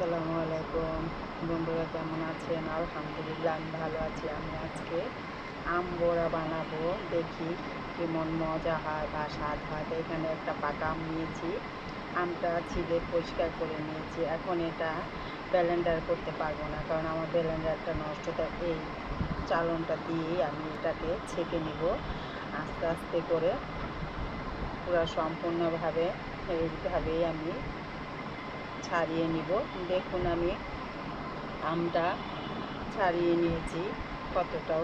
আসসালামু আলাইকুম। বন্ধুরা কেমন আছেন? আলহামদুলিল্লাহ, আমি ভালো আছি। আমি আজকে আম বড়া বানাবো। দেখি কেমন মজা হয় বা স্বাদ হয়। এখানে একটা পাকা আম নিয়েছি। আমটা ছিলে পরিষ্কার করে নিয়েছি। এখন এটা ব্যালেন্ডার করতে পারব না, কারণ আমার ব্যালেন্ডারটা নষ্ট। তাই এই চালনটা দিয়েই আমি এটাকে ছেঁকে নিব। আস্তে আস্তে করে পুরো সম্পূর্ণভাবে এইভাবেই আমি ছাড়িয়ে নিব। দেখুন আমি আমটা ছাড়িয়ে নিয়েছি, কতটাও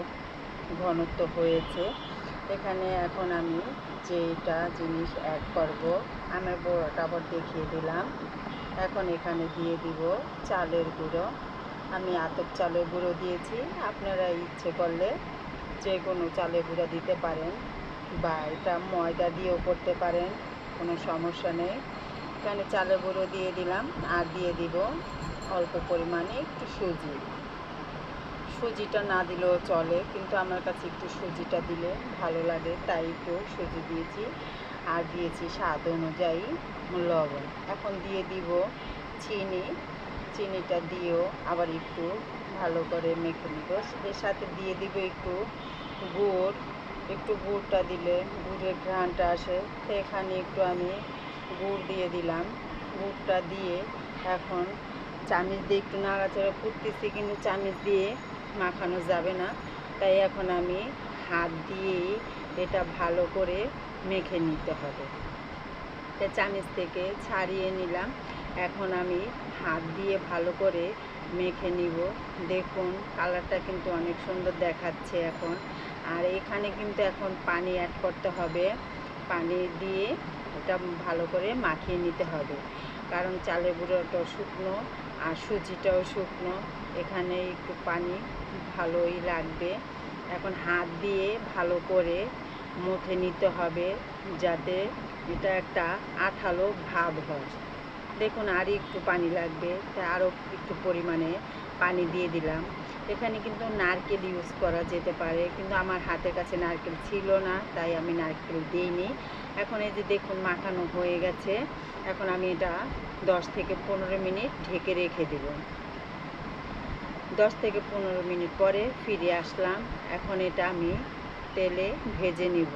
ঘনত্ব হয়েছে। এখানে এখন আমি যেটা জিনিস অ্যাড করব আমের বড়াটা আবার দেখিয়ে দিলাম। এখন এখানে দিয়ে দিব চালের গুঁড়ো। আমি আতপ চালের গুঁড়ো দিয়েছি। আপনারা ইচ্ছে করলে যে কোনো চালের গুঁড়ো দিতে পারেন বা এটা ময়দা দিয়েও করতে পারেন, কোনো সমস্যা নেই। এখানে চালের গুঁড়ো দিয়ে দিলাম আর দিয়ে দিব অল্প পরিমাণে একটু সুজি। সুজিটা না দিলেও চলে, কিন্তু আমার কাছে একটু সুজিটা দিলে ভালো লাগে, তাই একটু সুজি দিয়েছি আর দিয়েছি স্বাদ অনুযায়ী লবণ। এখন দিয়ে দিব চিনি, চিনিটা দিয়েও আবার একটু ভালো করে মেখে নিব। এর সাথে দিয়ে দিব একটু গুড়, একটু গুড়টা দিলে গুড়ের ঘ্রাণটা আসে। এখানে একটু আমি গুড় দিয়ে দিলাম। গুড়টা দিয়ে এখন চামিচ দিয়ে একটু নাড়াচাড়া করতেছি, কিন্তু চামিচ দিয়ে মাখানো যাবে না। তাই এখন আমি হাত দিয়েই এটা ভালো করে মেখে নিতে হবে। এটা চামিচ থেকে ছাড়িয়ে নিলাম। এখন আমি হাত দিয়ে ভালো করে মেখে নিব। দেখুন, কালারটা কিন্তু অনেক সুন্দর দেখাচ্ছে এখন। আর এখানে কিন্তু এখন পানি অ্যাড করতে হবে। পানি দিয়ে এটা ভালো করে মাখিয়ে নিতে হবে। কারণ চালের গুঁড়োটাও শুকনো আর সুজিটাও শুকনো। এখানে একটু পানি ভালোই লাগবে। এখন হাত দিয়ে ভালো করে মুখে নিতে হবে যাতে এটা একটা আঠালো ভাব হয়। দেখুন আর একটু পানি লাগবে। তা আরও একটু পরিমাণে পানি দিয়ে দিলাম। এখানে কিন্তু নারকেল ইউজ করা যেতে পারে, কিন্তু আমার হাতের কাছে নারকেল ছিল না, তাই আমি নারকেল দিইনি। এখন এই যে দেখুন মাখানো হয়ে গেছে, এখন আমি এটা দশ থেকে পনেরো মিনিট ঢেকে রেখে দেব। দশ থেকে পনেরো মিনিট পরে ফিরে আসলাম, এখন এটা আমি তেলে ভেজে নিব।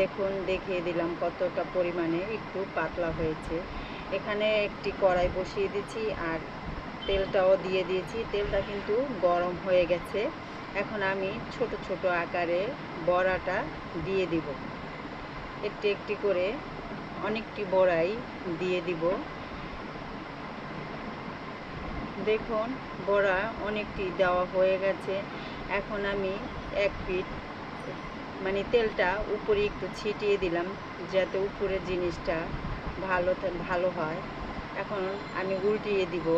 দেখুন, দেখিয়ে দিলাম কতটা পরিমাণে একটু পাতলা হয়েছে। এখানে একটি কড়াই বসিয়ে দিয়েছি আর তেলটাও দিয়ে দিয়েছি। তেলটা কিন্তু গরম হয়ে গেছে। এখন আমি ছোট ছোট আকারে বড়াটা দিয়ে দিব। একটি একটি করে অনেকটি বড়াই দিয়ে দিব। দেখুন, বড়া অনেকটি দেওয়া হয়ে গেছে। এখন আমি এক পিঠ মানে তেলটা উপরে একটু ছিটিয়ে দিলাম, যাতে উপরের জিনিসটা ভালো ভালো হয়। এখন আমি উল্টিয়ে দিব,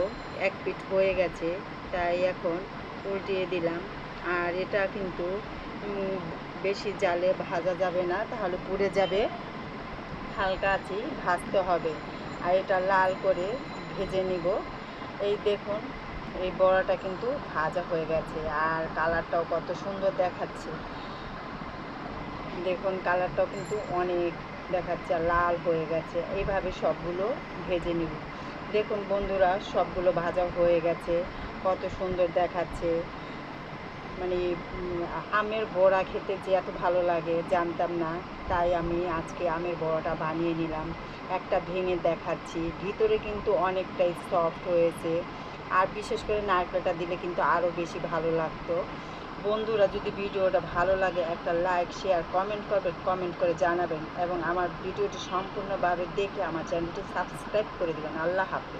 এক পিঠ হয়ে গেছে, তাই এখন উল্টিয়ে দিলাম। আর এটা কিন্তু বেশি জালে ভাজা যাবে না, তাহলে পুড়ে যাবে। হালকা আছি ভাজতে হবে। আর এটা লাল করে ভেজে নিব। এই দেখুন, এই বড়াটা কিন্তু ভাজা হয়ে গেছে, আর কালারটাও কত সুন্দর দেখাচ্ছে। দেখুন, কালারটাও কিন্তু অনেক দেখাচ্ছে লাল হয়ে গেছে। এইভাবে সবগুলো ভেজে নিব। দেখুন বন্ধুরা, সবগুলো ভাজা হয়ে গেছে। কত সুন্দর দেখাচ্ছে। মানে আমের বড়া খেতে যে এত ভালো লাগে, জানতাম না। তাই আমি আজকে আমের বড়াটা বানিয়ে নিলাম। একটা ভেঙে দেখাচ্ছি। ভিতরে কিন্তু অনেকটাই সফট হয়েছে। আর বিশেষ করে নারকেলটা দিলে কিন্তু আরও বেশি ভালো লাগতো। বন্ধুরা, যদি ভিডিওটা ভালো লাগে, একটা লাইক শেয়ার কমেন্ট করবেন কমেন্ট করে জানাবেন এবং আমার ভিডিওটি সম্পূর্ণভাবে দেখে আমার চ্যানেলটি সাবস্ক্রাইব করে দেবেন। আল্লাহ হাফিজ।